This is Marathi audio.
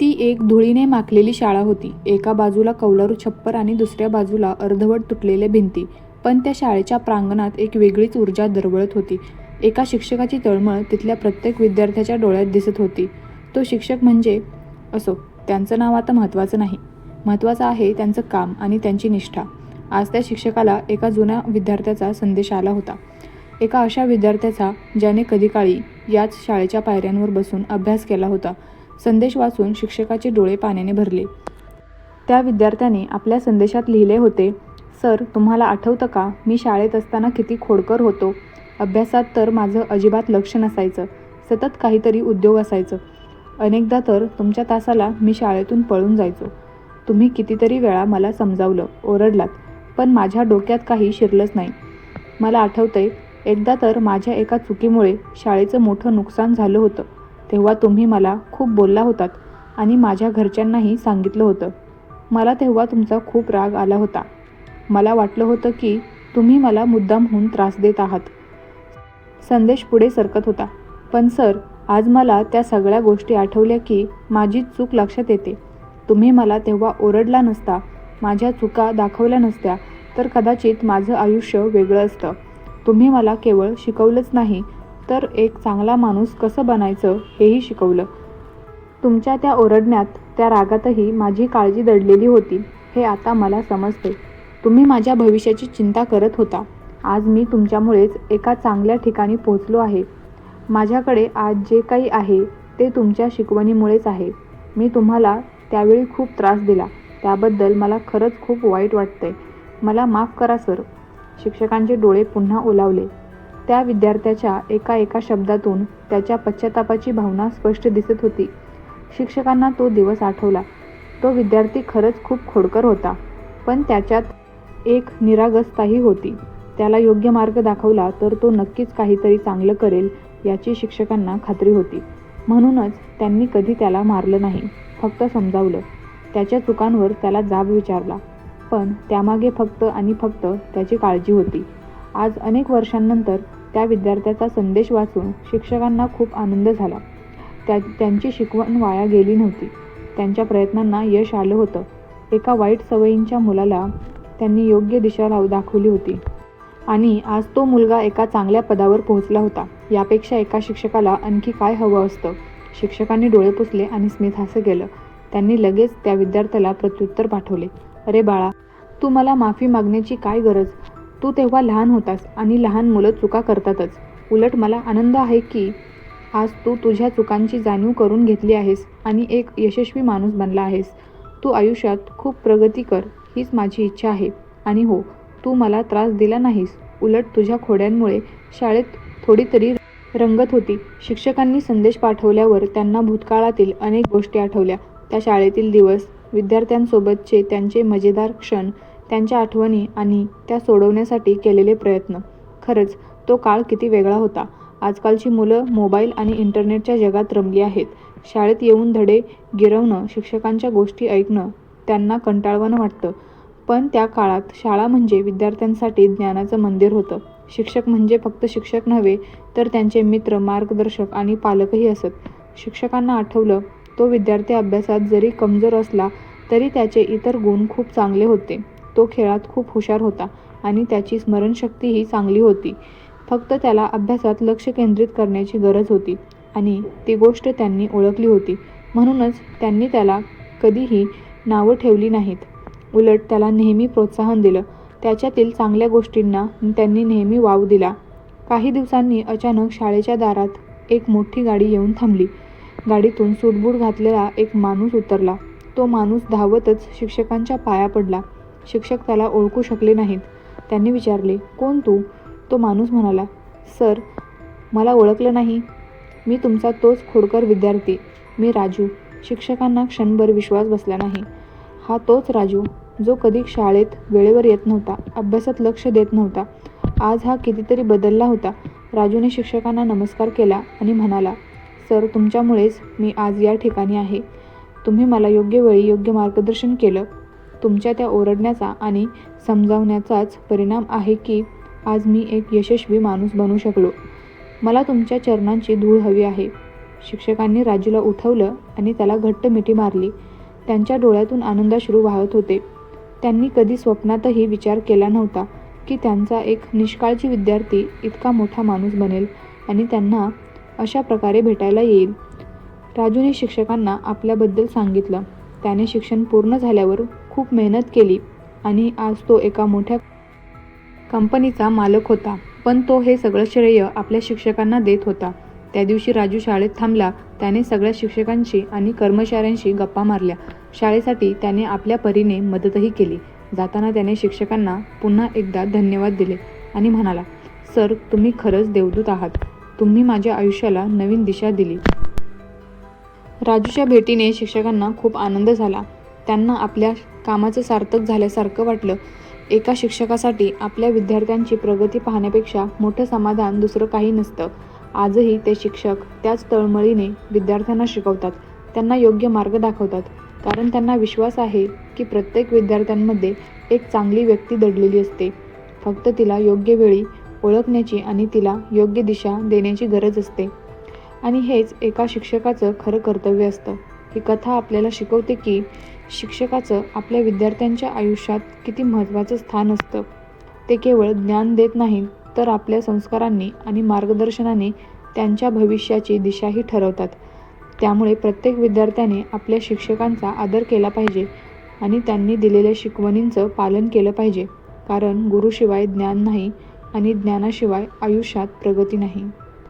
ती एक धुळीने माखलेली शाळा होती. एका बाजूला कौलारू छप्पर आणि दुसऱ्या बाजूला अर्धवट तुटलेल्या भिंती. पण त्या शाळेच्या प्रांगणात एक वेगळीच ऊर्जा दरवळत होती. एका शिक्षकाची तळमळ तिथल्या प्रत्येक विद्यार्थ्याच्या डोळ्यात दिसत होती. तो शिक्षक म्हणजे असो त्यांचं नाव आता महत्त्वाचं नाही. महत्त्वाचं आहे त्यांचं काम आणि त्यांची निष्ठा. आज त्या शिक्षकाला एका जुन्या विद्यार्थ्याचा संदेश आला होता. एका अशा विद्यार्थ्याचा ज्याने कधी काळी याच शाळेच्या पायऱ्यांवर बसून अभ्यास केला होता. संदेश वाचून शिक्षकाचे डोळे पाण्याने भरले. त्या विद्यार्थ्याने आपल्या संदेशात लिहिले होते सर तुम्हाला आठवतं का? मी शाळेत असताना किती खोडकर होतो. अभ्यासात तर माझं अजिबात लक्ष नसायचं. सतत काहीतरी उद्योग असायचं. अनेकदा तर तुमच्या तासाला मी शाळेतून पळून जायचो. तुम्ही कितीतरी वेळा मला समजावलं ओरडलात पण माझ्या डोक्यात काही शिरलंच नाही. मला आठवतंय एकदा तर माझ्या एका चुकीमुळे शाळेचं मोठं नुकसान झालं होतं. तेव्हा तुम्ही मला खूप बोलला होतात आणि माझ्या घरच्यांनाही सांगितलं होतं. मला तेव्हा तुमचा खूप राग आला होता. मला वाटलं होतं की तुम्ही मला मुद्दामहून त्रास देत आहात. संदेश पुढे सरकत होता. पण सर आज मला त्या सगळ्या गोष्टी आठवल्या की माझी चूक लक्षात येते. तुम्ही मला तेव्हा ओरडला नसता माझ्या चुका दाखवल्या नसत्या तर कदाचित माझं आयुष्य वेगळं असतं. तुम्ही मला केवळ शिकवलंच नाही तर एक चांगला माणूस कसं बनायचं हेही शिकवलं. तुमच्या त्या ओरडण्यात त्या रागातही माझी काळजी दडलेली होती हे आता मला समजते. तुम्ही माझ्या भविष्याची चिंता करत होता. आज मी तुमच्यामुळेच एका चांगल्या ठिकाणी पोहोचलो आहे. माझ्याकडे आज जे काही आहे ते तुमच्या शिकवणीमुळेच आहे. मी तुम्हाला त्यावेळी खूप त्रास दिला. त्याबद्दल मला खरंच खूप वाईट वाटतंय. मला माफ करा सर. शिक्षकांचे डोळे पुन्हा ओलावले. त्या विद्यार्थ्याच्या एका एका शब्दातून त्याच्या पश्चातापाची भावना स्पष्ट दिसत होती. शिक्षकांना तो दिवस आठवला. तो विद्यार्थी खरंच खूप खोडकर होता पण त्याच्यात एक निरागसताही होती. त्याला योग्य मार्ग दाखवला तर तो नक्कीच काहीतरी चांगलं करेल याची शिक्षकांना खात्री होती. म्हणूनच त्यांनी कधी त्याला मारलं नाही फक्त समजावलं. त्याच्या चुकांवर त्याला जाब विचारला पण त्यामागे फक्त आणि फक्त त्याची काळजी होती. आज अनेक वर्षांनंतर त्या विद्यार्थ्याचा संदेश वाचून शिक्षकांना खूप आनंद झाला. त्या त्यांची शिकवण वाया गेली नव्हती. त्यांच्या प्रयत्नांना यश आलं होतं. एका वाईट सवयींच्या मुलाला त्यांनी योग्य दिशा लाव दाखवली होती. आणि आज तो मुलगा एका चांगल्या पदावर पोहोचला होता. यापेक्षा एका शिक्षकाला आणखी काय हवं असतं? शिक्षकांनी डोळे पुसले आणि स्मित हास्य केलं. त्यांनी लगेच त्या विद्यार्थ्याला प्रत्युत्तर पाठवले. अरे बाळा तू मला माफी मागण्याची काय गरज? तू तेव्हा लहान होतास आणि लहान मुलं चुका करतातच. उलट मला आनंद आहे की आज तू तुझ्या चुकांची जाणीव करून घेतली आहेस आणि एक यशस्वी माणूस बनला आहेस. तू आयुष्यात खूप प्रगती कर हीच माझी इच्छा आहे. आणि हो तू मला त्रास दिला नाहीस. उलट तुझ्या खोड्यांमुळे शाळेत थोडी तरी रंगत होती. शिक्षकांनी संदेश पाठवल्यावर त्यांना भूतकाळातील अनेक गोष्टी आठवल्या. त्या शाळेतील दिवस विद्यार्थ्यांसोबतचे त्यांचे मजेदार क्षण त्यांच्या आठवणी आणि त्या सोडवण्यासाठी केलेले प्रयत्न. खरंच तो काळ किती वेगळा होता. आजकालची मुलं मोबाईल आणि इंटरनेटच्या जगात रमली आहेत. शाळेत येऊन धडे गिरवणं शिक्षकांच्या गोष्टी ऐकणं त्यांना कंटाळवाणं वाटतं. पण त्या काळात शाळा म्हणजे विद्यार्थ्यांसाठी ज्ञानाचं मंदिर होतं. शिक्षक म्हणजे फक्त शिक्षक नव्हे तर त्यांचे मित्र मार्गदर्शक आणि पालकही असत. शिक्षकांना आठवलं तो विद्यार्थी अभ्यासात जरी कमजोर असला तरी त्याचे इतर गुण खूप चांगले होते. तो खेळात खूप हुशार होता आणि त्याची स्मरणशक्तीही चांगली होती. फक्त त्याला अभ्यासात लक्ष केंद्रित करण्याची गरज होती आणि ती गोष्ट त्यांनी ओळखली होती. म्हणूनच त्यांनी त्याला कधीही नावं ठेवली नाहीत. उलट त्याला नेहमी प्रोत्साहन दिलं. त्याच्यातील चांगल्या गोष्टींना त्यांनी नेहमी वाव दिला. काही दिवसांनी अचानक शाळेच्या दारात एक मोठी गाडी येऊन थांबली. गाडीतून सूटबूट घातलेला एक माणूस उतरला. तो माणूस धावतच शिक्षकांच्या पाया पडला. शिक्षक त्याला ओळखू शकले नाहीत. त्यांनी विचारले कोण तू? तो माणूस म्हणाला सर मला ओळखलं नाही. मी तुमचा तोच खोडकर विद्यार्थी. मी राजू. शिक्षकांना क्षणभर विश्वास बसला नाही. हा तोच राजू जो कधी शाळेत वेळेवर येत नव्हता अभ्यासात लक्ष देत नव्हता. आज हा कितीतरी बदलला होता. राजूने शिक्षकांना नमस्कार केला आणि म्हणाला सर तुमच्यामुळेच मी आज या ठिकाणी आहे. तुम्ही मला योग्य वेळी योग्य मार्गदर्शन केलं. तुमच्या त्या ओरडण्याचा आणि समजावण्याचाच परिणाम आहे की आज मी एक यशस्वी माणूस बनू शकलो. मला तुमच्या चरणांची धूळ हवी आहे. शिक्षकांनी राजूला उठवलं आणि त्याला घट्ट मिठी मारली. त्यांच्या डोळ्यातून आनंदाश्रू वाहत होते. त्यांनी कधी स्वप्नातही विचार केला नव्हता की त्यांचा एक निष्काळजी विद्यार्थी इतका मोठा माणूस बनेल आणि त्यांना अशा प्रकारे भेटायला येईल. राजूने शिक्षकांना आपल्याबद्दल सांगितलं. त्याने शिक्षण पूर्ण झाल्यावर खूप मेहनत केली आणि आज तो एका मोठ्या कंपनीचा मालक होता. पण तो हे सगळं श्रेय आपल्या शिक्षकांना देत होता. त्या दिवशी राजू शाळेत थांबला. त्याने सगळ्या शिक्षकांशी आणि कर्मचाऱ्यांशी गप्पा मारल्या. शाळेसाठी त्याने आपल्या परीने मदतही केली. जाताना त्याने शिक्षकांना पुन्हा एकदा धन्यवाद दिले आणि म्हणाला सर तुम्ही खरंच देवदूत आहात. तुम्ही माझ्या आयुष्याला नवीन दिशा दिली. राजूच्या भेटीने शिक्षकांना खूप आनंद झाला. त्यांना आपल्या कामाचं सार्थक झाल्यासारखं वाटलं. एका शिक्षकासाठी आपल्या विद्यार्थ्यांची प्रगती पाहण्यापेक्षा मोठं समाधान दुसरं काही नसतं. आजही ते शिक्षक त्याच तळमळीने विद्यार्थ्यांना शिकवतात. त्यांना योग्य मार्ग दाखवतात. कारण त्यांना विश्वास आहे की प्रत्येक विद्यार्थ्यांमध्ये एक चांगली व्यक्ती दडलेली असते. फक्त तिला योग्य वेळी ओळखण्याची आणि तिला योग्य दिशा देण्याची गरज असते. आणि हेच एका शिक्षकाचं खरं कर्तव्य असतं. ही कथा आपल्याला शिकवते की शिक्षकाचं आपल्या विद्यार्थ्यांच्या आयुष्यात किती महत्त्वाचं स्थान असतं. ते केवळ ज्ञान देत नाहीत तर आपल्या संस्कारांनी आणि मार्गदर्शनाने त्यांच्या भविष्याची दिशाही ठरवतात. त्यामुळे प्रत्येक विद्यार्थ्याने आपल्या शिक्षकांचा आदर केला पाहिजे आणि त्यांनी दिलेल्या शिकवणींचं पालन केलं पाहिजे. कारण गुरुशिवाय ज्ञान नाही आणि ज्ञानाशिवाय आयुष्यात प्रगती नाही.